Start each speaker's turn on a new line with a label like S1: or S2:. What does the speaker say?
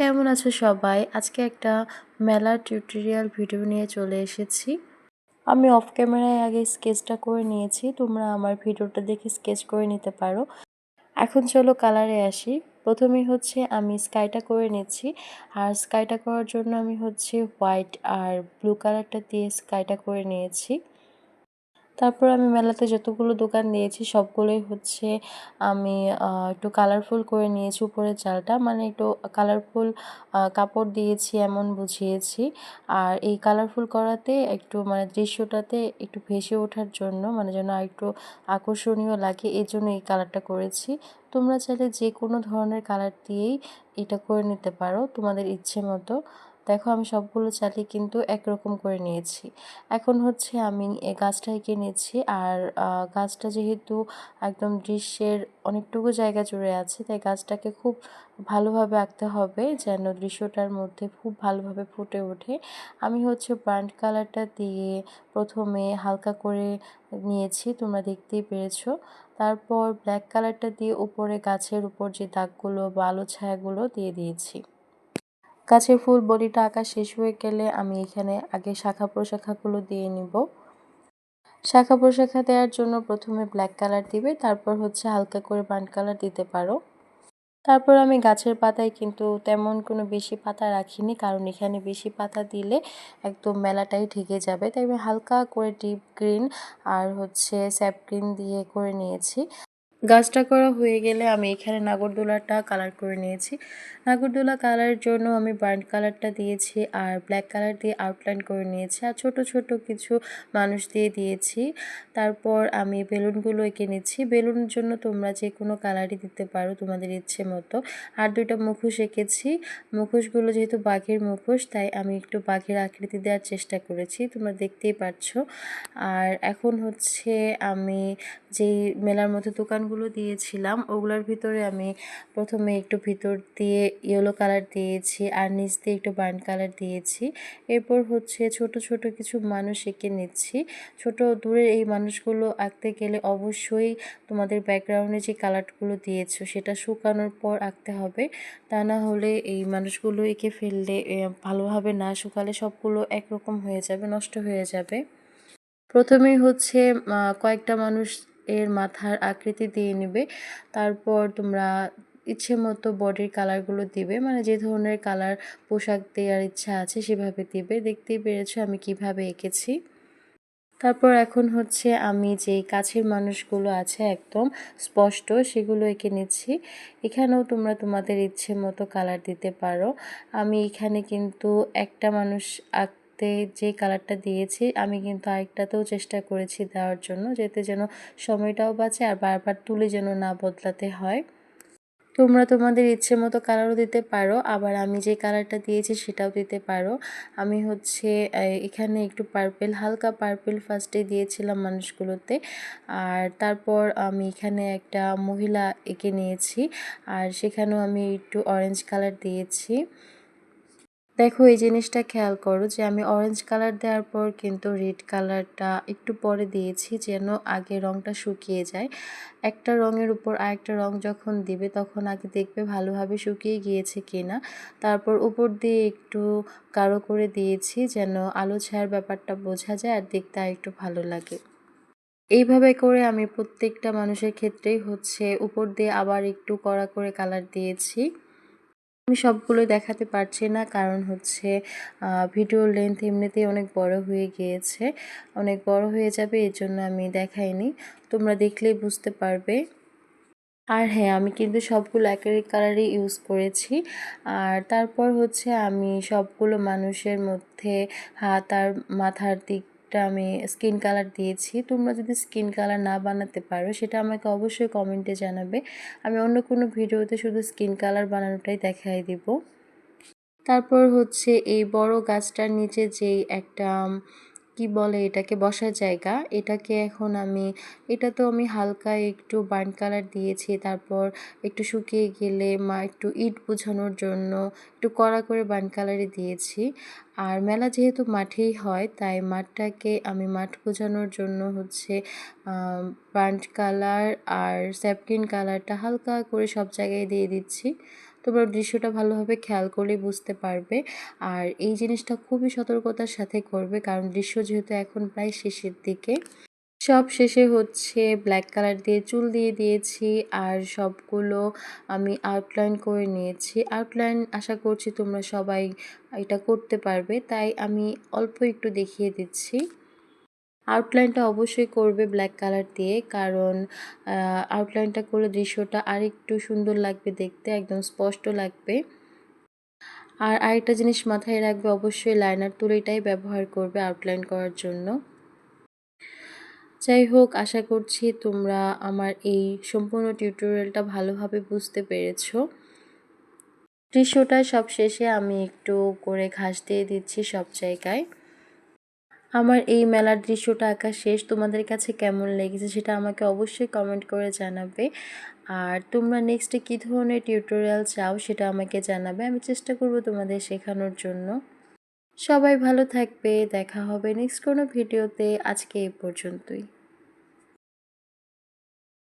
S1: কেমন আছো সবাই? আজকে একটা মেলার টিউটোরিয়াল ভিডিও নিয়ে চলে এসেছি। আমি অফ ক্যামেরায় আগে স্কেচটা করে নিয়েছি। তোমরা আমার ভিডিওটা দেখে স্কেচ করে নিতে পারো। এখন চলো কালারে আসি। প্রথমে হচ্ছে আমি স্কাইটা করে নিচ্ছি। আর স্কাইটা করার জন্য আমি হচ্ছে হোয়াইট আর ব্লু কালারটা দিয়ে স্কাইটা করে নিয়েছি। তারপর আমি মেলাতে যতগুলো দোকান দিয়েছি, সবগুলোই হচ্ছে আমি একটু কালারফুল করে নিয়েছি উপরের চালটা। মানে একটু কালারফুল কাপড় দিয়েছি এমন বুঝিয়েছি। আর এই কালারফুল করাতে একটু মানে দৃশ্যটাতে একটু ভেসে ওঠার জন্য মানে যেন একটু আকর্ষণীয় লাগে এই জন্য এই কালারটা করেছি। তোমরা চাইলে যে কোনো ধরনের কালার দিয়েই এটা করে নিতে পারো তোমাদের ইচ্ছে মতো। দেখো আমি সবগুলো চালিয়ে কিন্তু একরকম করে নিয়েছি। এখন হচ্ছে আমি গাছটা এঁকে নিয়েছি আর গাছটা যেহেতু একদম দৃশ্যের অনেকটুকু জায়গা জুড়ে আছে, তাই গাছটাকে খুব ভালোভাবে আঁকতে হবে যেন দৃশ্যটার মধ্যে খুব ভালোভাবে ফুটে ওঠে। আমি হচ্ছে ব্রান্ড কালারটা দিয়ে প্রথমে হালকা করে নিয়েছি, তোমরা দেখতেই পেরেছ। তারপর ব্ল্যাক কালারটা দিয়ে উপরে গাছের উপর যে দাগগুলো বা আলো ছায়াগুলো দিয়ে দিয়েছি। গাছের ফুল বডিটা আঁকা শেষ হয়ে গেলে আমি এখানে আগে শাখা প্রশাখাগুলো দিয়ে নিব। শাখা প্রশাখা দেওয়ার জন্য প্রথমে ব্ল্যাক কালার দিবে, তারপর হচ্ছে হালকা করে বান্ড কালার দিতে পারো। তারপর আমি গাছের পাতায় কিন্তু তেমন কোনো বেশি পাতা রাখিনি, কারণ এখানে বেশি পাতা দিলে একদম মেলাটাই ঢেকে যাবে। তাই আমি হালকা করে ডিপ গ্রিন আর হচ্ছে স্যাপ গ্রিন দিয়ে করে নিয়েছি। গাছটা করা হয়ে গেলে আমি এখানে নাগরদোলাটা কালার করে নিয়েছি। নাগরদোলা কালারের জন্য আমি ব্রান্ড কালারটা দিয়েছি আর ব্ল্যাক কালার দিয়ে আউটলাইন করে নিয়েছি আর ছোট ছোট কিছু মানুষ দিয়ে দিয়েছি। তারপর আমি বেলুনগুলো এঁকে নিচ্ছি। বেলুনের জন্য তোমরা যে কোনো কালারই দিতে পারো তোমাদের ইচ্ছে মতো। আর দুইটা মুখোশ এঁকেছি। মুখোশগুলো যেহেতু বাঘের মুখোশ, তাই আমি একটু বাঘের আকৃতি দেওয়ার চেষ্টা করেছি, তোমরা দেখতেই পাচ্ছ আর এখন হচ্ছে আমি যেই মেলার মতো দোকান কালারগুলো দিয়েছিলাম, ওগুলোর ভিতরে আমি প্রথমে একটু ভিতর দিয়ে ইয়েলো কালার দিয়েছি আর নিচ দিয়ে একটু বার্ন কালার দিয়েছি। এরপর হচ্ছে ছোট ছোট কিছু মানুষ এঁকে নিচ্ছি। ছোট দূরের এই মানুষগুলো আঁকতে গেলে অবশ্যই তোমাদের ব্যাকগ্রাউন্ডে যে কালারগুলো দিয়েছ সেটা শুকানোর পর আঁকতে হবে। তা না হলে এই মানুষগুলো এঁকে ফেললে ভালোভাবে না শুকালে সবগুলো একরকম হয়ে যাবে, নষ্ট হয়ে যাবে। প্রথমেই হচ্ছে কয়েকটা মানুষ এর মাথার আকৃতি দিয়ে নেবে। তারপর তোমরা ইচ্ছে মতো বডির কালারগুলো দিবে। মানে যে ধরনের কালার পোশাক দেওয়ার ইচ্ছা আছে সেভাবে দিবে। দেখতেই পেরেছ আমি কীভাবে এঁকেছি। তারপর এখন হচ্ছে আমি যে কাছের মানুষগুলো আছে একদম স্পষ্ট সেগুলো এঁকে নিচ্ছি। এখানেও তোমরা তোমাদের ইচ্ছে মতো কালার দিতে পারো। আমি এখানে কিন্তু একটা মানুষ সাথে যে কালারটা দিয়েছি, আমি কিন্তু আরেকটাতেও চেষ্টা করেছি দেওয়ার জন্য, যাতে যেন সময়টাও বাঁচে আর বারবার তুলে যেন না বদলাতে হয়। তোমরা তোমাদের ইচ্ছে মতো কালারও দিতে পারো, আবার আমি যে কালারটা দিয়েছি সেটাও দিতে পারো। আমি হচ্ছে এখানে একটু পার্পেল হালকা পার্পেল ফার্স্টে দিয়েছিলাম মানুষগুলোতে, আর তারপর আমি এখানে একটা মহিলা এঁকে নিয়েছি, আর সেখানেও আমি একটু অরেঞ্জ কালার দিয়েছি। দেখো, এই জিনিসটা খেয়াল করো যে আমি অরেঞ্জ কালার দেওয়ার পর কিন্তু রেড কালারটা একটু পরে দিয়েছি যেন আগে রংটা শুকিয়ে যায়। একটা রঙের উপর আরেকটা রং যখন দিবে তখন আগে দেখবে ভালোভাবে শুকিয়ে গিয়েছে কিনা। তারপর উপর দিয়ে একটু গাঢ় করে দিয়েছি যেন আলো ছায়ার ব্যাপারটা বোঝা যায় আর দেখতে আর একটু ভালো লাগে। এইভাবে করে আমি প্রত্যেকটা মানুষের ক্ষেত্রেই হচ্ছে উপর দিয়ে আবার একটু কড়া করে কালার দিয়েছি। আমি সবগুলো দেখাতে পারছি না। কারণ হচ্ছে ভিডিও লেন্থ এমনিতেই অনেক বড় হয়ে গিয়েছে। অনেক বড় হয়ে যাবে, এর জন্য আমি দেখাইনি। তোমরা দেখলেই বুঝতে পারবে। আর হ্যাঁ আমি কিন্তু সবগুলো একের কালারই ইউজ করেছি। আর তারপর হচ্ছে, আমি সবগুলো মানুষের মধ্যে হাত আর মাথার দিক একটা আমি স্কিন কালার দিয়েছি। তোমরা যদি স্কিন কালার না বানাতে পারো, সেটা আমাকে অবশ্যই কমেন্টে জানাবে। আমি অন্য কোনো ভিডিওতে শুধু স্কিন কালার বানানোটাই দেখাই দিব। তারপর হচ্ছে এই বড় গাছটার নিচে যেই একটা কি বলে এটাকে? বসার জায়গা। এটাকে এখন আমি, এটা তো আমি হালকা একটু বার্ন কালার দিয়েছি। তারপর একটু শুকিয়ে গেলে মা একটু ইট বোঝানোর জন্য একটু কড়া করে বার্ন কালারে দিয়েছি। আর মেলা যেহেতু মাঠেই হয়, তাই মাঠটাকে আমি মাঠ বোঝানোর জন্য হচ্ছে বার্ন কালার আর স্যাপকিন কালারটা হালকা করে সব জায়গায় দিয়ে দিচ্ছি। তোমরা দৃশ্যটা ভালোভাবে খেয়াল করলে বুঝতে পারবে। আর এই জিনিসটা খুবই সতর্কতার সাথে করবে, কারণ দৃশ্য যেহেতু এখন প্রায় শেষের দিকে। সব শেষে হচ্ছে ব্ল্যাক কালার দিয়ে চুল দিয়ে দিয়েছি, আর সবগুলো আমি আউটলাইন করে নিয়েছি। আউটলাইন আশা করছি তোমরা সবাই এটা করতে পারবে, তাই আমি অল্প একটু দেখিয়ে দিচ্ছি। আউটলাইনটা অবশ্যই করবে ব্ল্যাক কালার দিয়ে, কারণ আউটলাইনটা করলে দৃশ্যটা আর একটু সুন্দর লাগবে দেখতে, একদম স্পষ্ট লাগবে। আর আরেকটা জিনিস মাথায় রাখবে, অবশ্যই লাইনার তুলিটাই ব্যবহার করবে আউটলাইন করার জন্য। যাই হোক, আশা করছি তোমরা আমার এই সম্পূর্ণ টিউটোরিয়ালটা ভালোভাবে বুঝতে পেরেছ। দৃশ্যটা সব শেষে আমি একটু করে ঘাস দিয়ে দিচ্ছি সব জায়গায়। আমার এই মেলার দৃশ্যটা আঁকা শেষ। তোমাদের কাছে কেমন লেগেছে সেটা আমাকে অবশ্যই কমেন্ট করে জানাবে। আর তোমরা নেক্সটে কী ধরনের টিউটোরিয়াল চাও সেটা আমাকে জানাবে। আমি চেষ্টা করব তোমাদের শেখানোর জন্য। সবাই ভালো থাকবে। দেখা হবে নেক্সট কোনো ভিডিওতে আজকে এই পর্যন্তই।